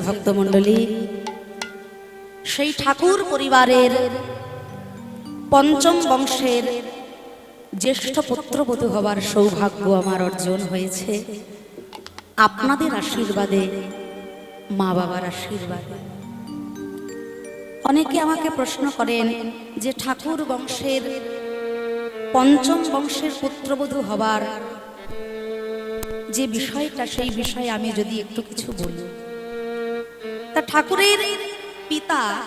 ভক্তমণ্ডলী, সেই ঠাকুর পরিবারের পঞ্চম বংশের জ্যেষ্ঠ পুত্রবধূ হবার সৌভাগ্য আমার অর্জন হয়েছে। আপনাদের আশীর্বাদে, মা বাবার আশীর্বাদে। অনেকে আমাকে প্রশ্ন করেন যে ঠাকুর বংশের পঞ্চম বংশের পুত্রবধূ হবার যে বিষয়টা, সেই বিষয়ে আমি যদি একটু কিছু বলি। তা ঠাকুরের পিতা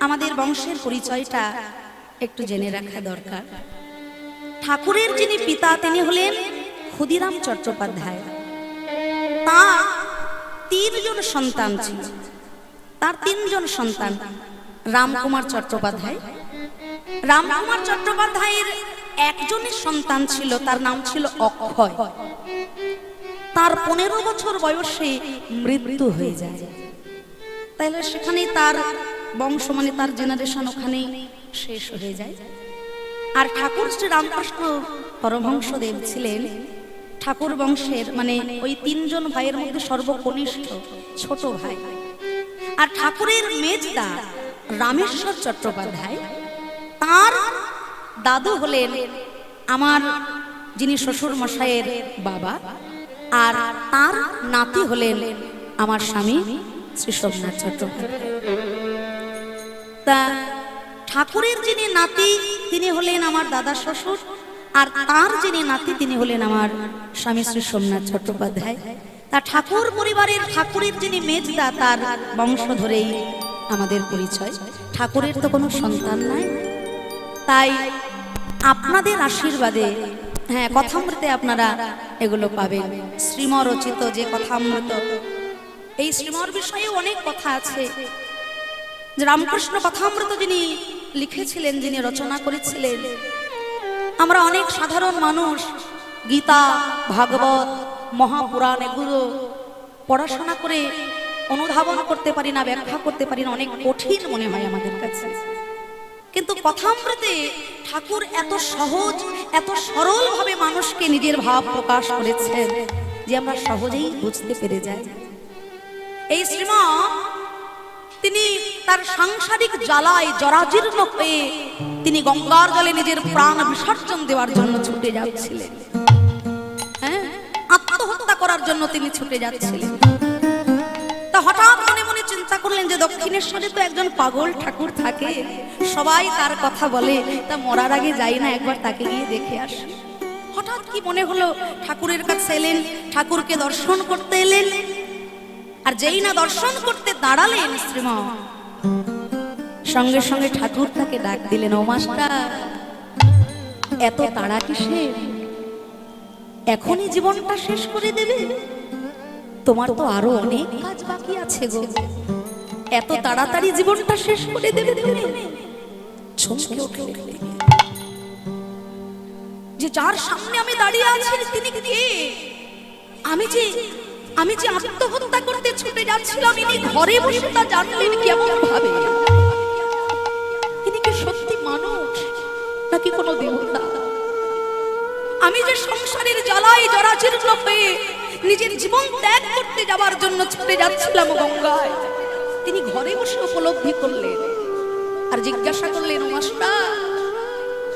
আমাদের বংশের পরিচয়টা একটু জেনে রাখা দরকার। ঠাকুরের যিনি পিতা, তিনি হলেন ক্ষুদিরাম চট্টোপাধ্যায়। তার তিনজন সন্তান ছিল। তার তিনজন সন্তান রামকুমার চট্টোপাধ্যায়। রামকুমার চট্টোপাধ্যায়ের একজনের সন্তান ছিল, তার নাম ছিল অক্ষয়। তার পনেরো বছর বয়সে মৃত্যু হয়ে যায়। তাহলে সেখানেই তার বংশ মানে তার জেনারেশন ওখানেই শেষ হয়ে যায়। আর ঠাকুর শ্রী রামকৃষ্ণ পরমহংসদেব ছিলেন। ঠাকুর বংশের মানে ওই তিনজন ভাইয়ের মধ্যে সর্বকনিষ্ঠ ছোট ভাই। আর ঠাকুরের মেজদা রামেশ্বর চট্টোপাধ্যায়, তার দাদু হলেন আমার যিনি শ্বশুর মশাইয়ের বাবা। আর তার নাতি হলেন আমার স্বামী। শ্রী সোমনাথ চট্টোপাধ্যায়। তা ঠাকুরের যিনি নাতি, তিনি হলেন আমার দাদা শ্বশুর, আর তার যিনি নাতি, তিনি হলেন আমার স্বামী শ্রী সোমনাথ চট্টোপাধ্যায়। তা ঠাকুর পরিবারের ঠাকুরের যিনি মেজদা, তার বংশ ধরেই আমাদের পরিচয়। ঠাকুরের তো কোনো সন্তান নাই। তাই আপনাদের আশীর্বাদে হ্যাঁ কথামৃতে আপনারা এগুলো পাবেন। শ্রীম রচিত যে কথামৃত এই শ্রীমর বিষয়ে অনেক কথা আছে। রামকৃষ্ণ কথামৃত যিনি লিখেছিলেন, যিনি রচনা করেছিলেন, আমরা অনেক সাধারণ মানুষ, গীতা, ভাগবত, মহাপুরাণ এগুলো পড়াশোনা করে অনুধাবন করতে পারি না, ব্যাখ্যা করতে পারি না, অনেক কঠিন মনে হয় আমাদের কাছে। কিন্তু কথামৃতে ঠাকুর এত সহজ, এত সরলভাবে মানুষকে নিজের ভাব প্রকাশ করেছেন যে আমরা সহজেই বুঝতে পেরে যাই। এই শ্রীমা, তিনি তার সাংসারিক জ্বালায় জরাজীর্ণ হয়ে তিনি গঙ্গার জলে নিজের প্রাণ বিসর্জন দেওয়ার জন্য ছুটে যাচ্ছিলেন। হ্যাঁ? আত্মহত্যা করার জন্য তিনি ছুটে যাচ্ছিলেন। তা হঠাৎ মনে মনে চিন্তা করলেন যে দক্ষিণেশ্বরে তো একজন পাগল ঠাকুর থাকে। সবাই তার কথা বলে, তা মরার আগে যাই না, একবার তাকে গিয়ে দেখে আসি। হঠাৎ কি মনে হলো, ঠাকুরের কাছে এলেন, ঠাকুরকে দর্শন করতে এলেন। আর যেই না দর্শন করতে দাঁড়ালেন শ্রীমা, সঙ্গে সঙ্গে ঠাকুর তাকে ডাক দিলেন, ও মাস্টার, এত তাড়া কিসের? এখনই জীবনটা শেষ করে দেবে? তোমার তো আরও অনেক কাজ বাকি আছে গো। এত তাড়াতাড়ি জীবনটা শেষ করে দেবে তুমি? চমকে উঠলেন তিনি। যে যার সামনে আমি দাঁড়িয়ে আছি, তিনি কে? আমি যে আমি যে আত্মহত্যা করতে ছুটে যাচ্ছিলাম, ইনি ঘরে বসে তা জানলেন কেমন ভাবে? ইনি কি সত্যি মানুষ, নাকি কোনো দেবতা? আমি যে সংসারের জ্বালায় জরাজীর্ণ হয়ে নিজের জীবন ত্যাগ করতে যাওয়ার জন্য ছুটে যাচ্ছিলাম গঙ্গায়, তিনি ঘরে বসে উপলব্ধি করলেন আর জিজ্ঞাসা করলেন, "ও মাস্টার,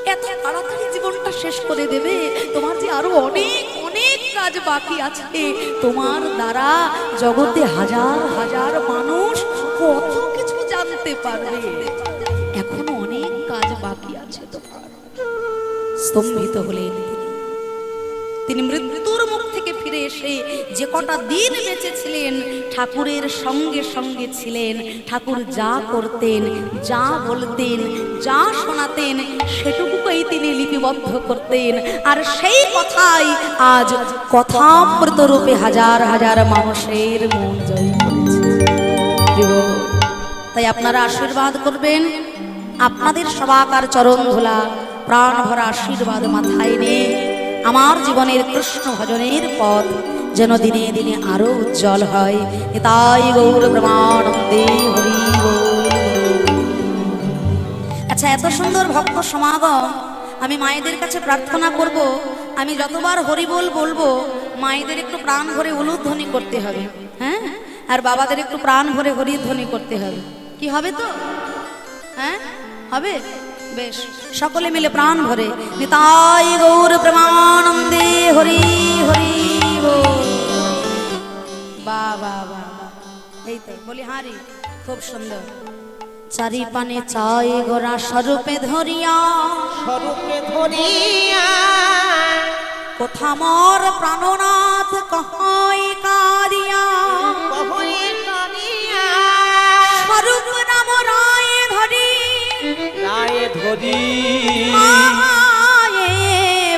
এত তাড়াতাড়ি জীবনটা শেষ করে দেবে, তোমার যে আরও অনেক কাজ বাকি আছে। তোমার দ্বারা জগতে হাজার হাজার মানুষ কত কিছু জানতে পারবে। এখনও অনেক কাজ বাকি আছে তোমার। স্তম্ভিত হলেন তিনি। মৃত্যুর মুখ থেকে ফিরে এসে যে কটা দিন বেঁচেছিলেন, ঠাকুরের সঙ্গে সঙ্গে ছিলেন। ঠাকুর যা করতেন, যা বলতেন, যা শোনাতেন সেটুকুই তিনি লিপিবদ্ধ করতেন। আর সেই কথাই আজ কথামৃত রূপে হাজার হাজার মানুষের মন জয় তাই আপনারা আশীর্বাদ করবেন। আপনাদের সবাকার চরণ ধোলা, প্রাণ ভরা আশীর্বাদ মাথায় নিয়ে আমার জীবনের কৃষ্ণ ভজনের পথ যেন দিনে দিনে আরও উজ্জ্বল হয়। তাই গৌর প্রমানন্দে হরি আচ্ছা এত সুন্দর ভক্ত সমাগম, আমি মায়েদের কাছে প্রার্থনা করব, আমি যতবার হরিবোল বলব, মায়েদের একটু প্রাণ ভরে উলুধ্বনি করতে হবে হ্যাঁ? আর বাবাদের একটু প্রাণ ভরে হরিধ্বনি করতে হবে। কি হবে তো? হ্যাঁ? হবে? বেশ সকলে মিলে প্রাণ ভরে নিতাই গৌর প্রমানন্দে হরি হরি বা বা বা। এই তো বলি হারি খুব সুন্দর। চারি পানে চাই গোরা স্বরূপে ধরিয়া। স্বরূপে ধরিয়া। কোথা মোর প্রাণনাথ কহই কারিয়া কহয়ে আয়ে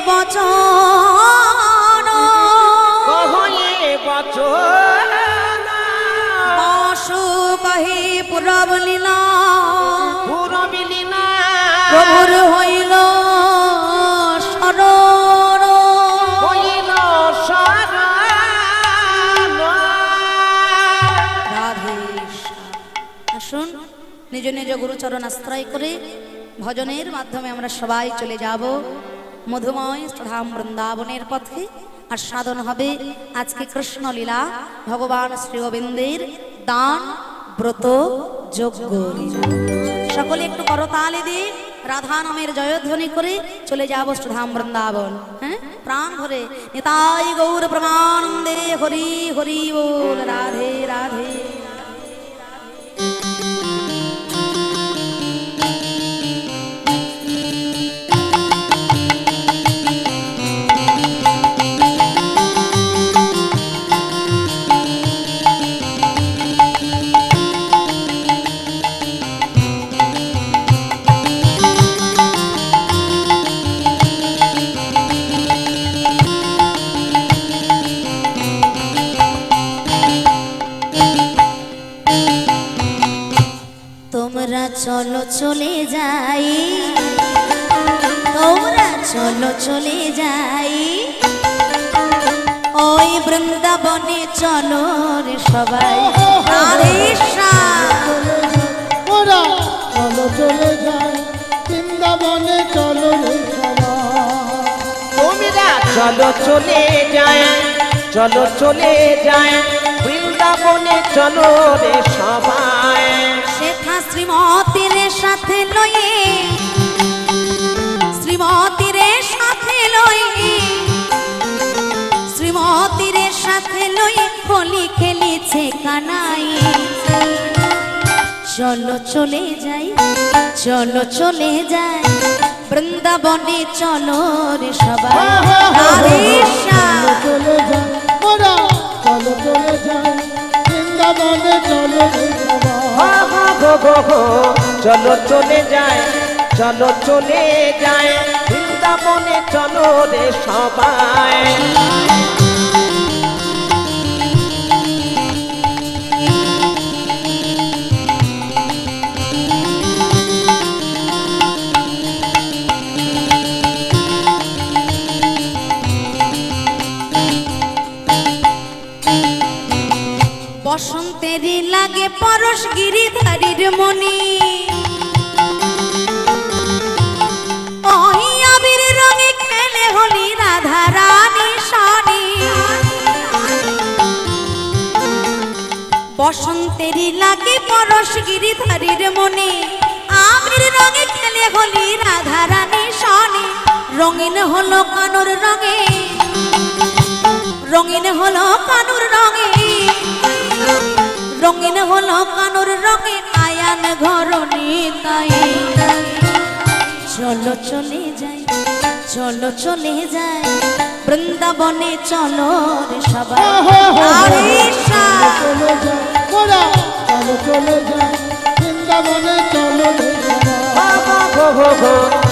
বচন। কহয়ে বচন। বাসু কহি পুরব লীলা। পুরবিলি না প্রভুর হইল শরণ। হইল শরণ। রাধে আসুন নিজ নিজ গুরুচরণ আশ্রয় করে ভজনের মাধ্যমে আমরা সবাই চলে যাব। মধুময় ধাম বৃন্দাবনের পথে। আর সাধন হবে আজকে কৃষ্ণ লীলা ভগবান শ্রী গোবিন্দের দান ব্রত যজ্ঞ। সকলে একটু করতালে দিয়ে, রাধা নামের জয়ধ্বনি করে চলে যাব ধাম বৃন্দাবন। হ্যাঁ? প্রাণ ভরে, নিতাই গৌর প্রমানন্দে হরি হরি বল, রাধে রাধে। চলো চলে যাই। তোমরা চলো চলে যাই। ওই বৃন্দাবনে চলো রে সবাই। আরে ওরা চলো চলে যায় বৃন্দাবনে চলো রে সবাই। তোমরা চলো চলে যায় চলো চলে যায় বৃন্দাবনে চলো রে সবাই। শ্রীমতীর সাথে লয়ে শ্রীমতীর সাথে লয়ে শ্রীমতীর সাথে লয়ে হোলি খেলিছে কানাই চলো চলে যাই চলো চলে যাই বৃন্দাবনে চলো রে সবাই। চলে চলো যায় বৃন্দাবনে চলো গো চলো চলে যায় চলো চলে যায় বৃন্দাবনে চলো রে সবাই। পরশ গিরিধারীর মনি আবির খেলে হলি রাধা রানী শনি। বসন্তেরই লাগে পরশ গিরিধারীর মনি আবির রঙে খেলে হলি রাধা রানী শনি। রঙিন হলো কানুর রঙে। রঙিন হলো কানুর রঙে। রঙিন হলো কানুর রঙে আয়ান ঘর তাই চলো চলে যাই চলো চলে যাই বৃন্দাবনে চলো রে সবাই। আরে সা- চলে চলো চলে যায় বৃন্দাবনে চলো রে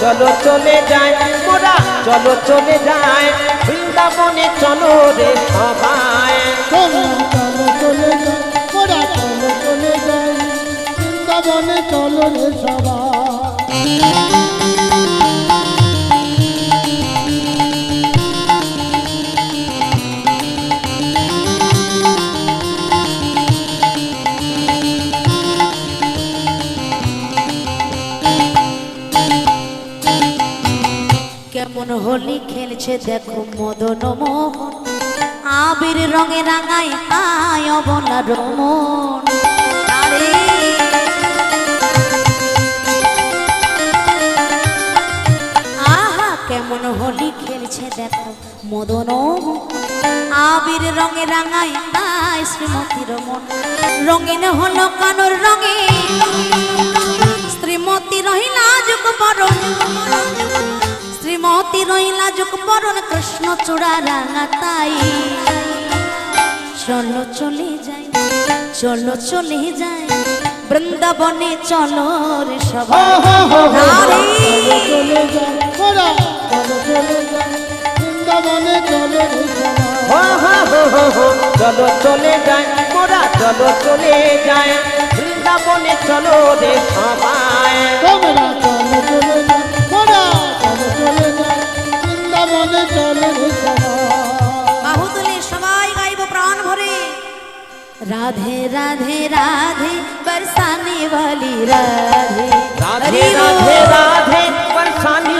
চলো চলে যায় মোরা চলো চলে যায় বৃন্দাবনে চলো রে সবাই। চলো চলে যায় বৃন্দাবনে চলো রে সবাই। কেমন হোলি খেলছে দেখো মদন মোহন। আবির রঙে রাঙাই আয় অবলার মন আরে কেমন হোলি খেলছে দেখো মদন আবির রঙে রাঙাই আয় শ্রীমতীর মন। রঙিন হলো কানুর রঙে শ্রীমতী রহিলা যুগ বরণ। শ্রীমতী রহিলা যুগ বরণ কৃষ্ণ চূড়া রাঙা তাই। চলো চলে যাই চলো চলে যাই বৃন্দাবনে চলো রে সবাই। চলে মোরা চলো চলে যায় বৃন্দাবনে চলো রে সবাই। হো হো হো হো হো, চলো চলে যায় মোরা চলো চলে যায় বৃন্দাবনে চলো রে সবাই তোমরা চলো চলে যায় মোরা চলো চলে যায় বৃন্দাবনে চলো রে সবাই। বাহু তুলে সবাই গাইব প্রাণ ভরে রাধে রাধে রাধে बरसाने वाली राधे রাধে हरि রাধে बोल। রাধে বরসানি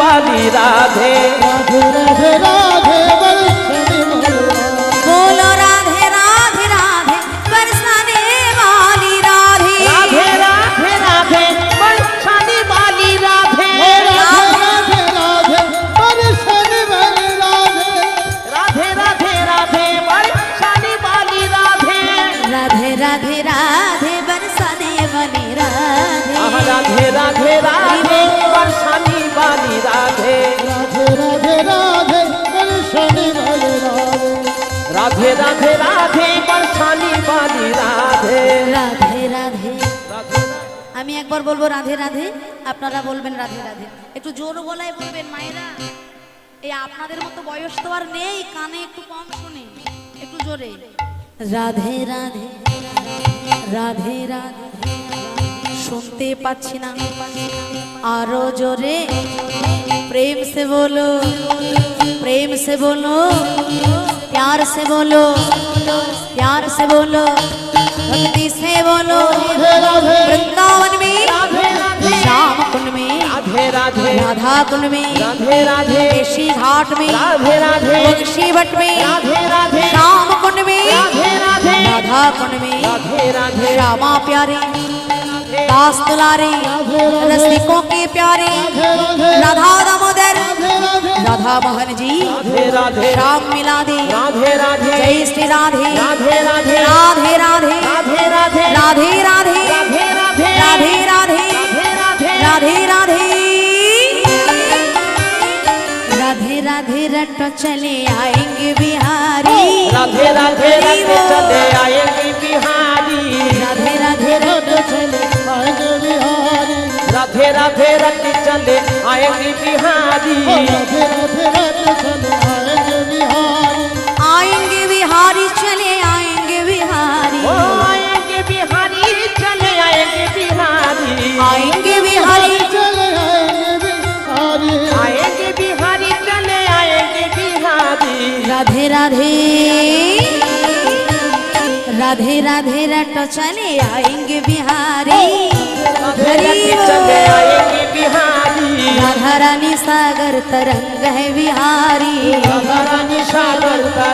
वाली राधे राधे राधे राधे बोलो राधे राधे राधे बरसाने वाली राधे राधे राधे राधे बरसाने वाली राधे राधे राधे बरसाने वाली राधे राधे राधे राधे बरसाने वाली राधे राधे राधे राधे बरसाने वाली राधे राधे राधे राधे রাধে। রাধে রাধে রাধে বর্ষানি বালি রাধে। রাধে রাধে বর্ষানি বালি রাধে। রাধে রাধে। আমি একবার বলব রাধে রাধে। আপনারা বলবেন রাধে রাধে। একটু জোর গলায় বলবেন মায়েরা। এই আপনাদের মতো বয়স তো আর নেই কানে একটু কম শুনে। একটু জোরে। রাধে রাধে রাধে রাধে। শুনতে পাচ্ছি না আরো জোরে প্রেম সে বলো प्रेम से बोलो प्यार से बोलो प्यार से बोलो भक्ति से बोलो राधे वृंदावन में রাধে রাধে श्याम कुंड में রাধে রাধে राधा कुंड में রাধে রাধে केशी घाट में রাধে राधे बंशी भट्ट में राधे राधे श्याम कुंड में राधे राधे राधा कुंड में राधे राधे श्यामा प्यारे दास दुलारे, रसिकों के प्यारे, राधा दामोदर, राधे मोहन जी श्याम मिला दे राधे राधे जय श्री राधे राधे राधे राधे राधे राधे राधे राधे राधे। राधे राधे राधे राधे राधे रट चले आएँगे बिहारी, राधे राधे राधे चले आएँगे राधे राधे राधे चले आएँगे बिहारी। राधे राधे राधे चले आएँगे बिहारी आएँगे बिहारी चले आएँगे बिहारी। आएँगे बिहारी चले आएँगे बिहारी। आएँगे बिहारी चले आएँगे बिहारी। आएँगे बिहारी चले आएँगे बिहारी। राधे राधे। राधे राधे रट चले आएँगे बिहारी। चले आएँगे बिहारी। राधा रानी सागर तरंग है बिहारी। राधा रानी सागर का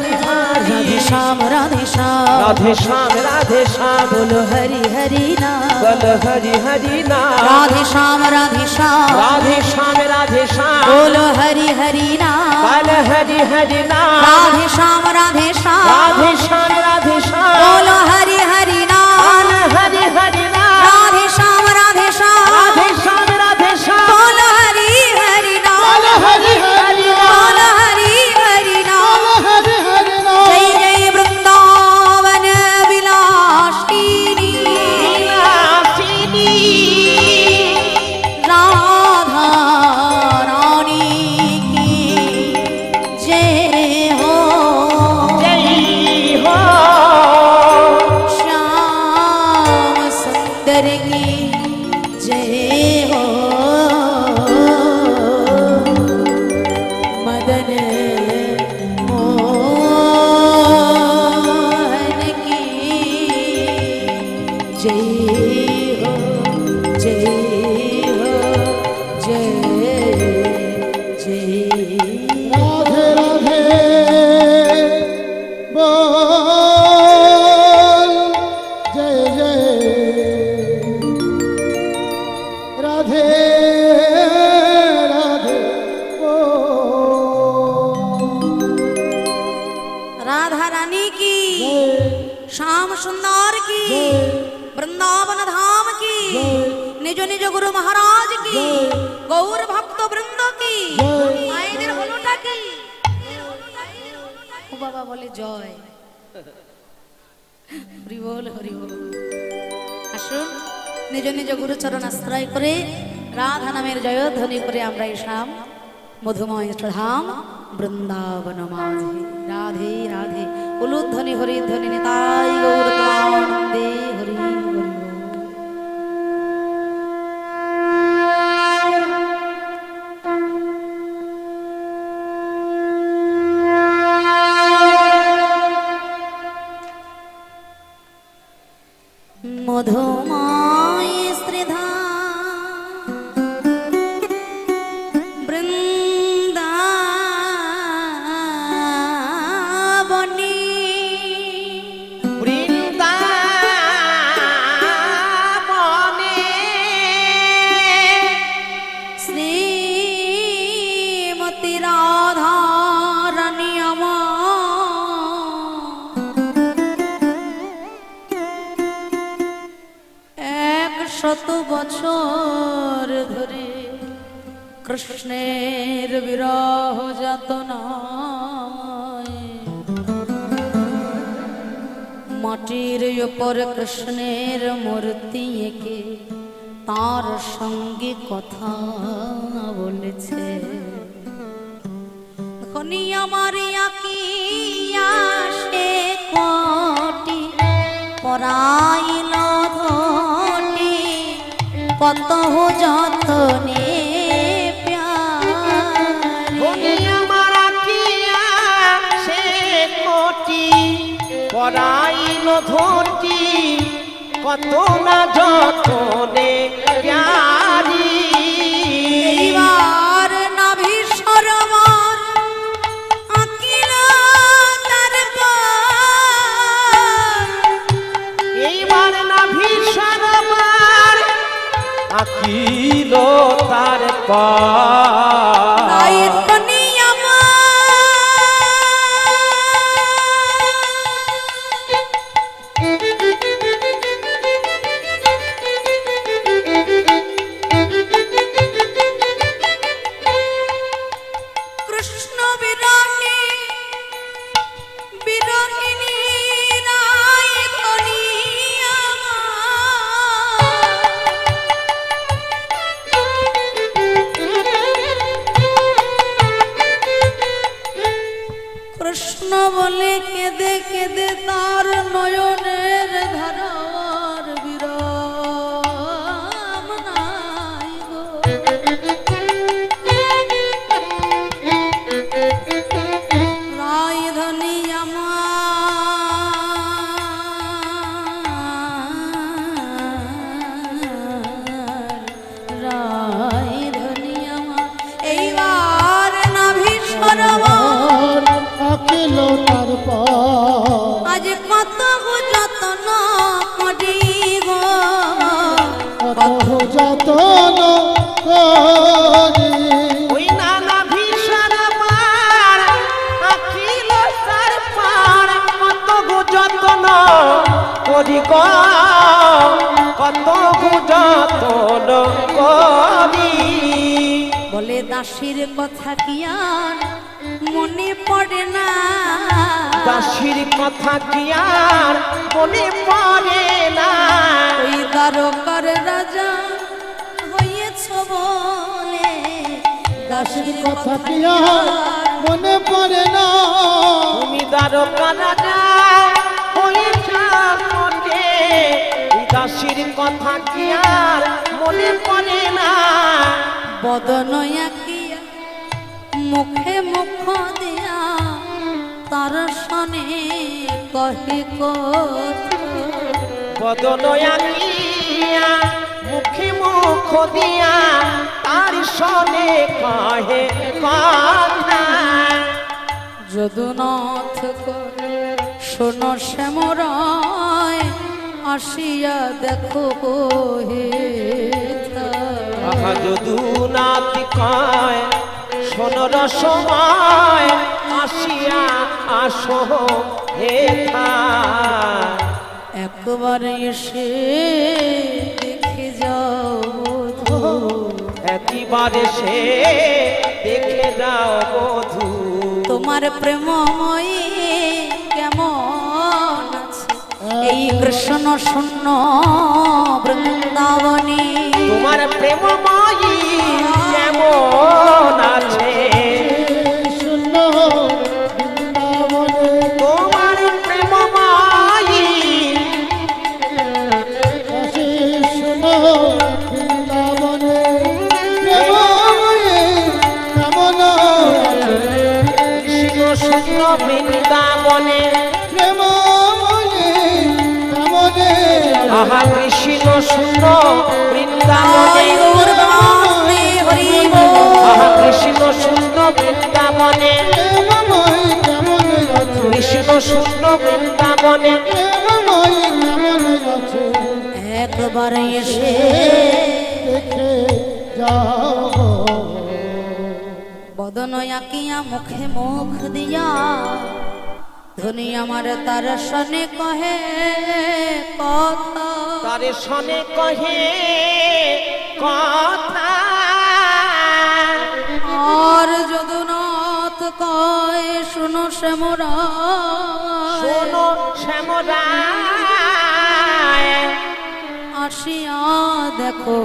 बिहारी। राधे श्याम राधे श्याम। राधे श्याम राधे श्याम। बोलो हरि हरि नाम। बल हरि हरि नाम। राधे श्याम राधे श्याम। राधे श्याम राधे श्याम। बोलो हरि हरि नाम। बल हरि हरि नाम। राधे श्याम राधे श्याम। राधे श्याम राधे কৃষ্ণ বলো হরি হরি রাম হরি নিজ গুরু মহারাজ কি? গৌর ভক্ত বৃন্দ কি? মায়েদের হলোটা কি? ও বাবা বলে জয়। হরি বল হরি বল আসুন নিজ নিজ গুরুচরণ আশ্রয় করে রাধা নামের জয়ধ্বনি করে আমরা এসাম মধুময় ধাম বৃন্দাবন মাঝে। রাধে রাধে। উলুধ্বনি হরি ধ্বনি নিতাই গৌর হরি। শত বছর ধরে কৃষ্ণের বিরহ যাতনায় মাটির উপর কৃষ্ণের মূর্তি এঁকে তার সঙ্গে কথা বলেছে। খনি আমার আকিয়া সে কটি ধনি কত যতনে পরাইল ধরটি কত না যতনে আকিল তার পার আজ কত যত্ন করি গো। কত যতন করি। ওই নানা ভীষণ বার আখিল তার পার কত যতন করি গো। কত যতন করি। বলে দাসীর কথা কি আর মনে পড়ে না। দাসির কথা কি আর মনে পড়ে না? ওই দ্বারকার রাজা হয়েছ বলে দাসীর কথা কি আর মনে পড়ে না? তুমি দ্বারকা রাজা হয়েছ দাসির কথা কি আর মনে পড়ে না? বদনয়া মুখে মুখ দিয়া তার সনে কহে বদনয়া মুখে মুখ দিয়া তার সনে কহে কথা যদুনাথ করে শোনো শ্যামরায় আসিয়া দেখো হে আহা যদু নাতি কয় সোনর সময় আসিয়া আসো হে। একবার এসে দেখে যাও একবারে সে দেখে যাও বধু। তোমার প্রেমময়ী কেমন এই কৃষ্ণ শূন্য বৃন্দাবনী। তোমার প্রেমময়ী বৃন্দাবনে। কেমন আছে? কৃষ্ণ শূন্য বৃন্দাবনে। বৃন্দাবনে। কৃষ্ণ শূন্য বৃন্দাবনে। একবার এসে বদন আঁকিয়া মুখে মুখ দিয়া ধনী আমার তার সনে কহে তারে শনে কহে কথা। আর কয় শুনো শ্যামরা শোনো শ্যামরা আসিয়া দেখো।